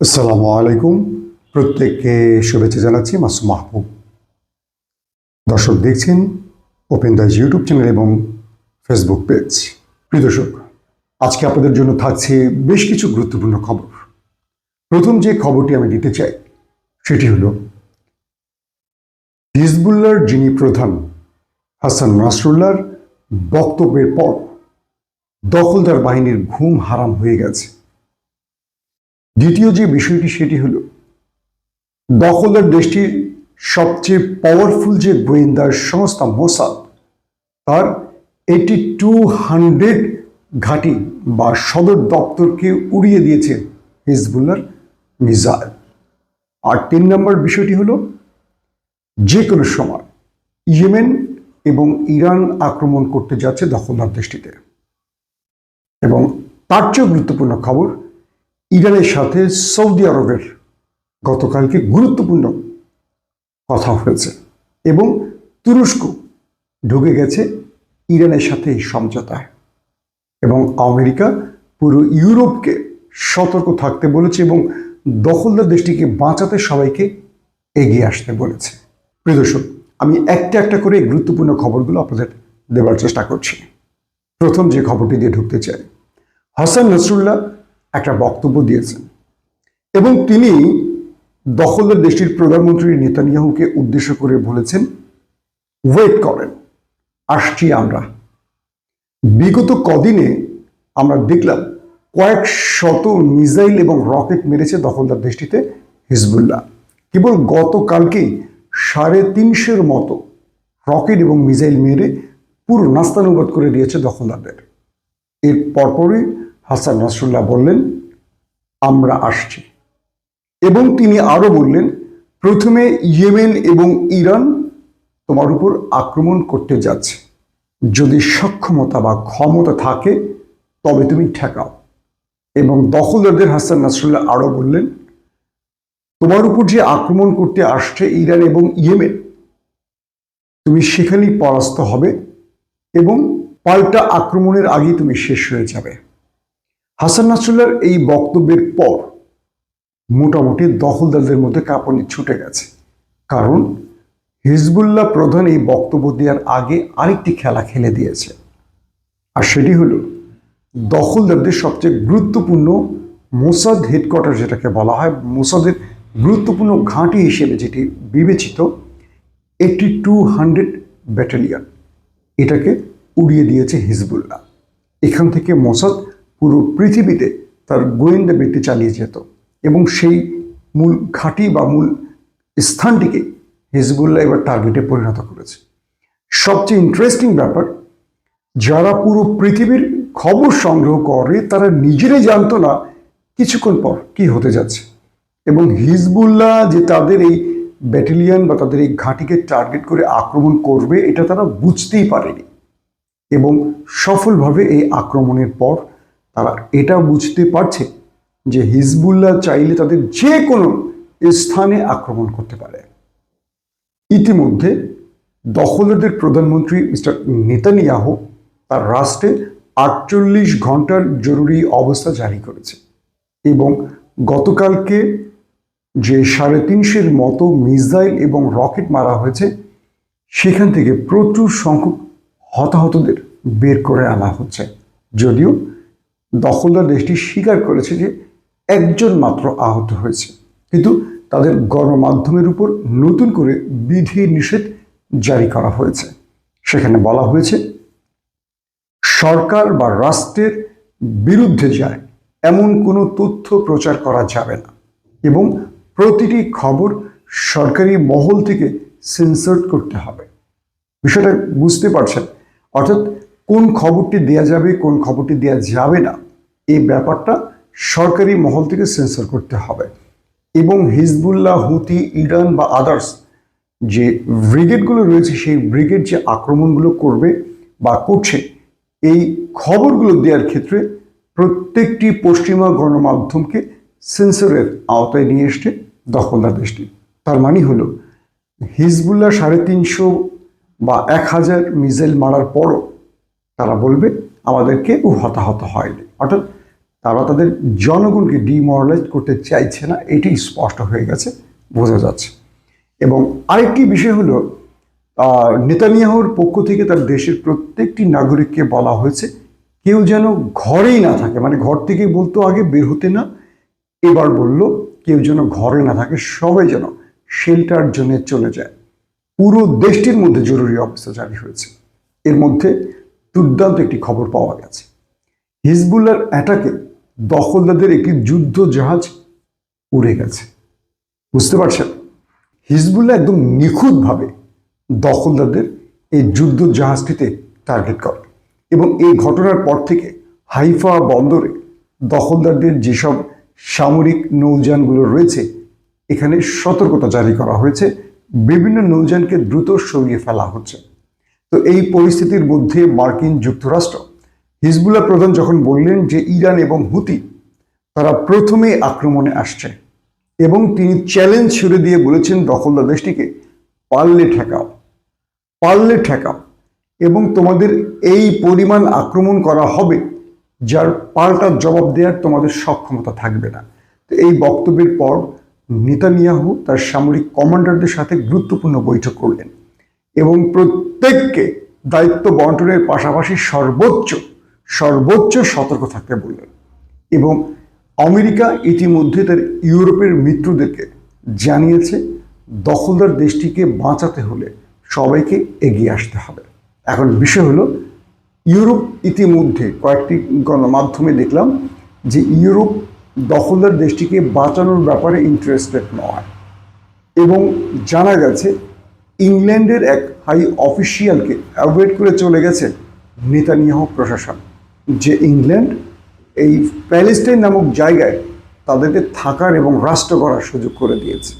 আসসালামু আলাইকুম। প্রত্যেককে শুভেচ্ছা জানাচ্ছি মাসুম মাহবুব। দর্শক দেখছেন ওপেন দাস ইউটিউব চ্যানেল এবং ফেসবুক পেজ প্রিয় দর্শক, আজকে আপনাদের জন্য থাকছে বেশ কিছু গুরুত্বপূর্ণ খবর। প্রথম যে খবরটি আমি দিতে চাই, সেটি হলো হিজবুল্লার যিনি প্রধান, হাসান নাসরুল্লাহর বক্তব্যের পর দখলদার বাহিনীর ঘুম হারাম হয়ে গেছে। দ্বিতীয় যে বিষয়টি সেটি হলো দখলদার দেশটির সবচেয়ে পাওয়ারফুল যে গোয়েন্দা সংস্থা মোসাদ, তার এটি টু হান্ড্রেড ঘাঁটি বা সদর দপ্তরকে উড়িয়ে দিয়েছে হিজবুল্লার মিসাইল। আর তিন নম্বর বিষয়টি হলো, যে কোনো সময় ইয়েমেন এবং ইরান আক্রমণ করতে যাচ্ছে দখলদার দেশটিতে। এবং তার চেয়েও গুরুত্বপূর্ণ খবর ইরানের সাথে সৌদি আরবের গতকালকে গুরুত্বপূর্ণ কথা হয়েছে এবং তুরস্ক ঢুকে গেছে ইরানের সাথে সমঝোতায়। এবং আমেরিকা পুরো ইউরোপকে সতর্ক থাকতে বলেছে এবং দখলদার দেশটিকে বাঁচাতে সবাইকে এগিয়ে আসতে বলেছে। প্রিয় দর্শক, আমি একটা একটা করে গুরুত্বপূর্ণ খবরগুলো আপনাদের দেওয়ার চেষ্টা করছি। প্রথম যে খবরটি দিয়ে ঢুকতে চাই, হাসান নসরুল্লাহ একটা বক্তব্য দিয়েছেন। এবং তিনি দখলদার দেশটির প্রধানমন্ত্রী নেতানিয়াহুকে উদ্দেশ্য করে বলেছেন ওয়েট করেন, আসছি আমরা। বিগত কদিনে আমরা দেখলাম কয়েক শত মিসাইল এবং রকেট মেরেছে দখলদার দেশটিতে হিজবুল্লাহ। কেবল গতকালকেই সাড়ে তিনশোর মতো রকেট এবং মিসাইল মেরে পুরো নাস্তানুবাদ করে দিয়েছে দখলদারদের। এর পরপরই হাসান নাসরুল্লাহ বললেন, আমরা আসছি। এবং তিনি আরও বললেন, প্রথমে ইয়েমেন এবং ইরান তোমার উপর আক্রমণ করতে যাচ্ছে। যদি সক্ষমতা বা ক্ষমতা থাকে, তবে তুমি ঠেকাও। এবং দখলদারদের হাসান নাসরুল্লাহ আরও বললেন, তোমার উপর যে আক্রমণ করতে আসছে ইরান এবং ইয়েমেন, তুমি সেখানেই পরাস্ত হবে এবং পাল্টা আক্রমণের আগেই তুমি শেষ হয়ে যাবে। হাসান নাসরুল্লাহর এই বক্তব্যের পর মোটামুটি দখলদারদের মধ্যে কাঁপানি ছুটে গেছে। কারণ হিজবুল্লাহ প্রধান এই বক্তব্য দেওয়ার আগে আরেকটি খেলা খেলে দিয়েছে। আর সেটি হলো দখলদারদের সবচেয়ে গুরুত্বপূর্ণ মোসাদ হেডকোয়ার্টার যেটাকে বলা হয়, মোসাদের গুরুত্বপূর্ণ ঘাঁটি হিসেবে যেটি বিবেচিত এইটি টু হান্ড্রেড ব্যাটালিয়ন। এটাকে উড়িয়ে দিয়েছে হিজবুল্লাহ। এখান থেকে মোসাদ পুরো পৃথিবীতে তার গোয়েন্দা বৃত্তি চালিয়ে যেত এবং সেই মূল ঘাঁটি বা মূল স্থানটিকে হিজবুল্লাহ এবার টার্গেটে পরিণত করেছে। সবচেয়ে ইন্টারেস্টিং ব্যাপার, যারা পুরো পৃথিবীর খবর সংগ্রহ করে তারা নিজেরাই জানতো না কিছুক্ষণ পর কি হতে যাচ্ছে। এবং হিজবুল্লাহ যে তাদের এই ব্যাটালিয়ন বা তাদের এই ঘাঁটিকে টার্গেট করে আক্রমণ করবে, এটা তারা বুঝতেই পারেনি। এবং সফলভাবে এই আক্রমণের পর তারা এটা বুঝতে পারছে যে হিজবুল্লাহ চাইলে তাদের যে কোনো স্থানে আক্রমণ করতে পারে। ইতিমধ্যে দখলদারদের প্রধানমন্ত্রী মিস্টার নেতানিয়াহু তার রাষ্ট্রে আটচল্লিশ ঘণ্টার জরুরি অবস্থা জারি করেছে এবং গতকালকে যে সাড়ে তিনশের মতো মিসাইল এবং রকেট মারা হয়েছে, সেখান থেকে প্রচুর সংখ্যক হতাহতদের বের করে আনা হচ্ছে। যদিও দখলদার দেশটি স্বীকার করেছে যে একজন মাত্র আহত হয়েছে। কিন্তু তাদের গণমাধ্যমের উপর নতুন করে বিধি নিষেধ জারি করা হয়েছে। সেখানে বলা হয়েছে, সরকার বা রাষ্ট্রের বিরুদ্ধে যায়, এমন কোনো তথ্য প্রচার করা যাবে না। এবং প্রতিটি খবর সরকারি মহল থেকে সেন্সর করতে হবে। বিষয়টা বুঝতে পারছেন, অর্থাৎ কোন খবরটি দেয়া যাবে, কোন খবরটি দেয়া যাবে না এই ব্যাপারটা সরকারি মহল থেকে সেন্সর করতে হবে। এবং হিজবুল্লাহ, হুতি, ইরান বা আদার্স যে ব্রিগেডগুলো রয়েছে, সেই ব্রিগেড যে আক্রমণগুলো করবে বা করছে, এই খবরগুলো দেওয়ার ক্ষেত্রে প্রত্যেকটি পশ্চিমা গণমাধ্যমকে সেন্সরের আওতায় নিয়ে এসছে দখলদার দেশটি। তার মানে হলো, হিজবুল্লাহ সাড়ে তিনশো বা এক হাজার মিসাইল মারার পরও তারা বলবে, আমাদেরকে ও হতাহত হয়নি। অর্থাৎ তারা তাদের জনগণকে ডিমোরালাইজ করতে চাইছে না এটি স্পষ্ট হয়ে গেছে, বোঝা যাচ্ছে। এবং আরেকটি বিষয় হলো নেতানিয়াহুর পক্ষ থেকে তার দেশের প্রত্যেকটি নাগরিককে বলা হয়েছে, কেউ যেন ঘরেই না থাকে মানে ঘর থেকে বলতো আগে বের হতে না, এবার বলল কেউ যেন ঘরে না থাকে, সবাই যেন শেল্টার জন্য চলে যায়। পুরো দেশটির মধ্যে জরুরি অবস্থা জারি হয়েছে। এর মধ্যে দুর্দান্ত একটি খবর পাওয়া গেছে। হিজবুল্লার অ্যাটাকে দখলদারদের একটি যুদ্ধ জাহাজ উড়ে গেছে। বুঝতে পারছেন? হিজবুল্লাহ একদম নিখুঁতভাবে দখলদারদের এই যুদ্ধ জাহাজটিতে টার্গেট করে এবং এই ঘটনার পর থেকে হাইফা বন্দরে দখলদারদের যেসব সামরিক নৌযানগুলো রয়েছে, এখানে সতর্কতা জারি করা হয়েছে। বিভিন্ন নৌযানকে দ্রুত সরিয়ে ফেলা হচ্ছে। তো এই পরিস্থিতির মধ্যে মার্কিন যুক্তরাষ্ট্র হিজবুল্লাহ প্রধান যখন বললেন যে ইরান এবং হুতি, তারা প্রথমে আক্রমণে আসছে এবং তিনি চ্যালেঞ্জ ছুড়ে দিয়ে বলেছেন, দখলদার দেশটিকে পারলে ঠেকাও পারলে ঠেকাও এবং তোমাদের এই পরিমাণ আক্রমণ করা হবে, যার পাল্টা জবাব দেওয়ার তোমাদের সক্ষমতা থাকবে না। তো এই বক্তব্যের পর নেতানিয়াহু তার সামরিক কমান্ডারদের সাথে গুরুত্বপূর্ণ বৈঠক করলেন এবং প্রত্যেককে দায়িত্ব বন্টনের পাশাপাশি সর্বোচ্চ সর্বোচ্চ সতর্ক থাকতে বললেন। এবং আমেরিকা ইতিমধ্যে তার ইউরোপের মিত্রদেরকে জানিয়েছে, দখলদার দেশটিকে বাঁচাতে হলে সবাইকে এগিয়ে আসতে হবে। এখন বিষয় হলো, ইউরোপ ইতিমধ্যে কয়েকটি গণমাধ্যমে দেখলাম যে ইউরোপ দখলদার দেশটিকে বাঁচানোর ব্যাপারে ইন্টারেস্টেড নয়। এবং জানা গেছে, ইংল্যান্ডের এক হাই অফিসিয়ালকে অ্যাভয়েড করে চলে গেছে নেতানিয়াহ প্রশাসন। যে ইংল্যান্ড এই প্যালেস্টাইন নামক জায়গায় তাদেরকে থাকার এবং রাষ্ট্র করার সুযোগ করে দিয়েছে।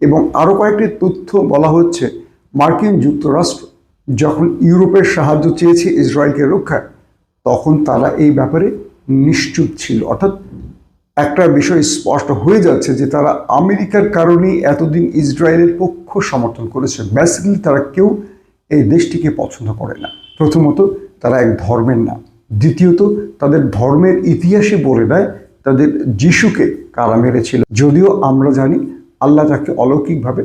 এবং আরও কয়েকটি তথ্য বলা হচ্ছে, মার্কিন যুক্তরাষ্ট্র যখন ইউরোপের সাহায্য চেয়েছে ইসরায়েলকে রক্ষায়, তখন তারা এই ব্যাপারে নিশ্চুপ ছিল। অর্থাৎ একটা বিষয় স্পষ্ট হয়ে যাচ্ছে যে তারা আমেরিকার কারণেই এতদিন ইসরায়েলের পক্ষ সমর্থন করেছে। বেসিক্যালি তারা কেউ এই দেশটিকে পছন্দ করে না। প্রথমত তারা এক ধর্মের না দ্বিতীয়ত, তাদের ধর্মের ইতিহাসে বলে দেয়, তাদের যিশুকে কারা মেরেছিল। যদিও আমরা জানি, আল্লাহ তাকে অলৌকিকভাবে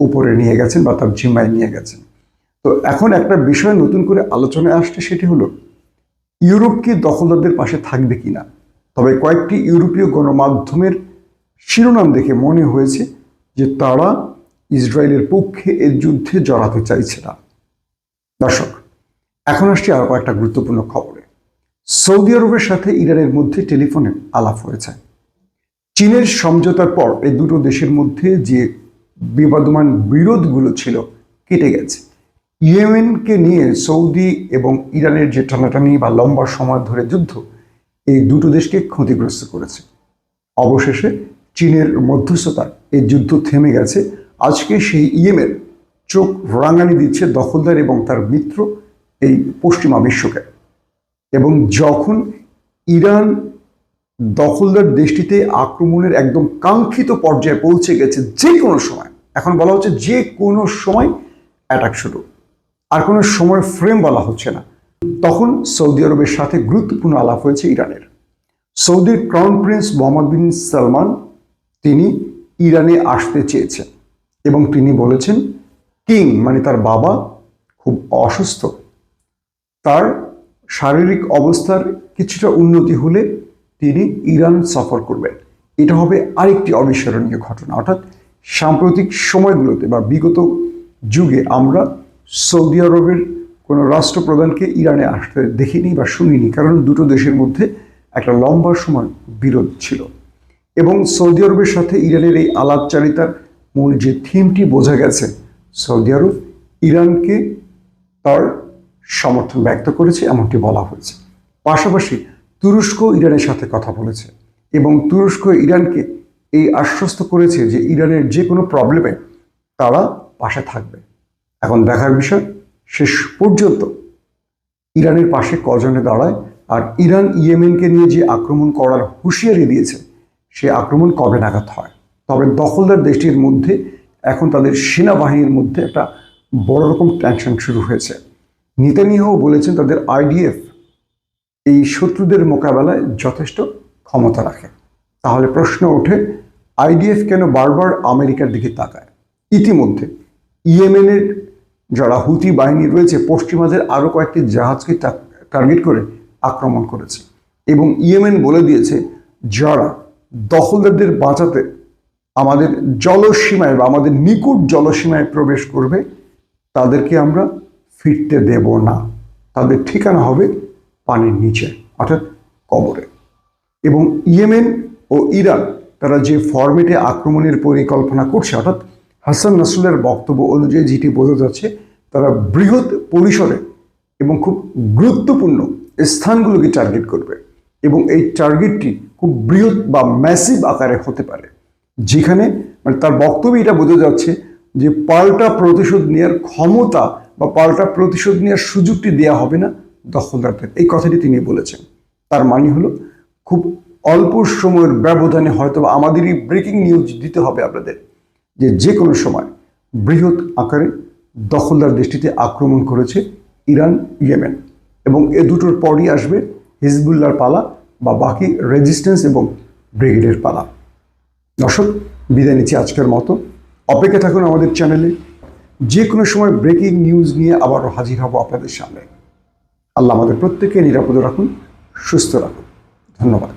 উপরে নিয়ে গেছেন বা তার জিম্মায় নিয়ে গেছেন। তো এখন একটা বিষয় নতুন করে আলোচনায় আসছে, সেটি হলো, ইউরোপ কি দখলদারদের পাশে থাকবে কিনা? তবে কয়েকটি ইউরোপীয় গণমাধ্যমের শিরোনাম দেখে মনে হয়েছে যে তারা ইসরায়েলের পক্ষে এর যুদ্ধে জড়াতে চাইছে না। দর্শক, এখন আসছি আরও কয়েকটা গুরুত্বপূর্ণ খবরে। সৌদি আরবের সাথে ইরানের মধ্যে টেলিফোনে আলাপ হয়েছে। চীনের সমঝোতার পর এই দুটো দেশের মধ্যে যে বিবাদমান বিরোধগুলো ছিল কেটে গেছে। ইয়েমেনকে নিয়ে সৌদি এবং ইরানের যে টানাটানি বা লম্বা সময় ধরে যুদ্ধ, এই দুটো দেশকে ক্ষতিগ্রস্ত করেছে। অবশেষে চীনের মধ্যস্থতায় এই যুদ্ধ থেমে গেছে। আজকে সেই ইয়েমেন চোখ রাঙানি দিচ্ছে দখলদার এবং তার মিত্র এই পশ্চিমা বিশ্বকে। এবং যখন ইরান দখলদার দেশটিতে আক্রমণের একদম কাঙ্ক্ষিত পর্যায়ে পৌঁছে গেছে যে কোনো সময়, এখন বলা হচ্ছে যে কোনো সময় অ্যাটাক শুরু, আর কোনো সময় ফ্রেম বলা হচ্ছে না, তখন সৌদি আরবের সাথে গুরুত্বপূর্ণ আলাপ হয়েছে ইরানের। সৌদির crown prince Mohammed bin Salman, তিনি ইরানে আসতে চেয়েছেন এবং তিনি বলেছেন কিং মানে তার বাবা খুব অসুস্থ। তার শারীরিক অবস্থার কিছুটা উন্নতি হলে তিনি ইরান সফর করবেন। এটা হবে আরেকটি অবিস্মরণীয় ঘটনা। অর্থাৎ সাম্প্রতিক সময়গুলোতে বা বিগত যুগে আমরা সৌদি আরবের কোনো রাষ্ট্রপ্রধানকে ইরানে আসতে দেখিনি বা শুনিনি, কারণ দুটো দেশের মধ্যে একটা লম্বা সময় বিরোধ ছিল। এবং সৌদি আরবের সাথে ইরানের এই আলাপচারিতার মূল যে থিমটি বোঝা গেছে, সৌদি আরব ইরানকে তার সমর্থন ব্যক্ত করেছে, এমনটি বলা হয়েছে। পাশাপাশি তুরস্ক ইরানের সাথে কথা বলেছে এবং তুরস্ক ইরানকে এই আশ্বস্ত করেছে যে ইরানের যে কোনো প্রবলেমে তারা পাশে থাকবে। এখন দেখার বিষয়, শেষ পর্যন্ত ইরানের পাশে কজনে দাঁড়ায় আর ইরান ইয়েমেনকে নিয়ে যে আক্রমণ করার হুঁশিয়ারি দিয়েছে, সে আক্রমণ কবে নাগাদ হয়? তবে দখলদার দেশটির মধ্যে এখন তাদের সেনাবাহিনীর মধ্যে একটা বড় রকম টেনশন শুরু হয়েছে। নেতানিয়াহু বলেছেন তাদের আইডিএফ এই শত্রুদের মোকাবেলায় যথেষ্ট ক্ষমতা রাখে। তাহলে প্রশ্ন ওঠে, আইডিএফ কেন বারবার আমেরিকার দিকে তাকায়? ইতিমধ্যে ইয়েমেনের যারা হুতি বাহিনী রয়েছে, পশ্চিমাদের আরও কয়েকটি জাহাজকে টার্গেট করে আক্রমণ করেছে। এবং ইয়েমেন বলে দিয়েছে, যারা দখলদারদের বাঁচাতে আমাদের জলসীমায় বা আমাদের নিকট জলসীমায় প্রবেশ করবে, তাদেরকে আমরা ফিরতে দেব না। তাদের ঠিকানা হবে পানির নিচে, অর্থাৎ কবরে। এবং ইয়েমেন ও ইরান, তারা যে ফরম্যাটে আক্রমণের পরিকল্পনা করছে, অর্থাৎ হাসান নাসরুলের বক্তব্য অনুযায়ী যেটি বোঝা যাচ্ছে, তারা বৃহৎ পরিসরে এবং খুব গুরুত্বপূর্ণ স্থানগুলোকে টার্গেট করবে। এবং এই টার্গেটটি খুব বৃহৎ বা ম্যাসিভ আকারে হতে পারে। যেখানে মানে তার বক্তব্যে এটা বোঝা যাচ্ছে যে পাল্টা প্রতিশোধ নেওয়ার ক্ষমতা বা পাল্টা প্রতিশোধ নেওয়ার সুযোগটি দেওয়া হবে না দখলদারদের। এই কথাটি তিনি বলেছেন। তার মানে হলো, খুব অল্প সময়ের ব্যবধানে হয়তো আমাদেরই ব্রেকিং নিউজ দিতে হবে আপনাদের যে যে কোনো সময় বৃহৎ আকারে দখলদার দেশটিতে আক্রমণ করেছে ইরান, ইয়েমেন এবং এ দুটোর পরই আসবে হিজবুল্লার পালা বা বাকি রেজিস্ট্যান্স এবং ব্রিগেডের পালা। দর্শক, বিদায় নিচ্ছি আজকের মতো। অপেক্ষা থাকুন আমাদের চ্যানেলে যে কোনো সময় ব্রেকিং নিউজ নিয়ে আবারও হাজির হব আপনাদের সামনে। আল্লাহ আমাদের প্রত্যেককে নিরাপদে রাখুন, সুস্থ রাখুন। ধন্যবাদ।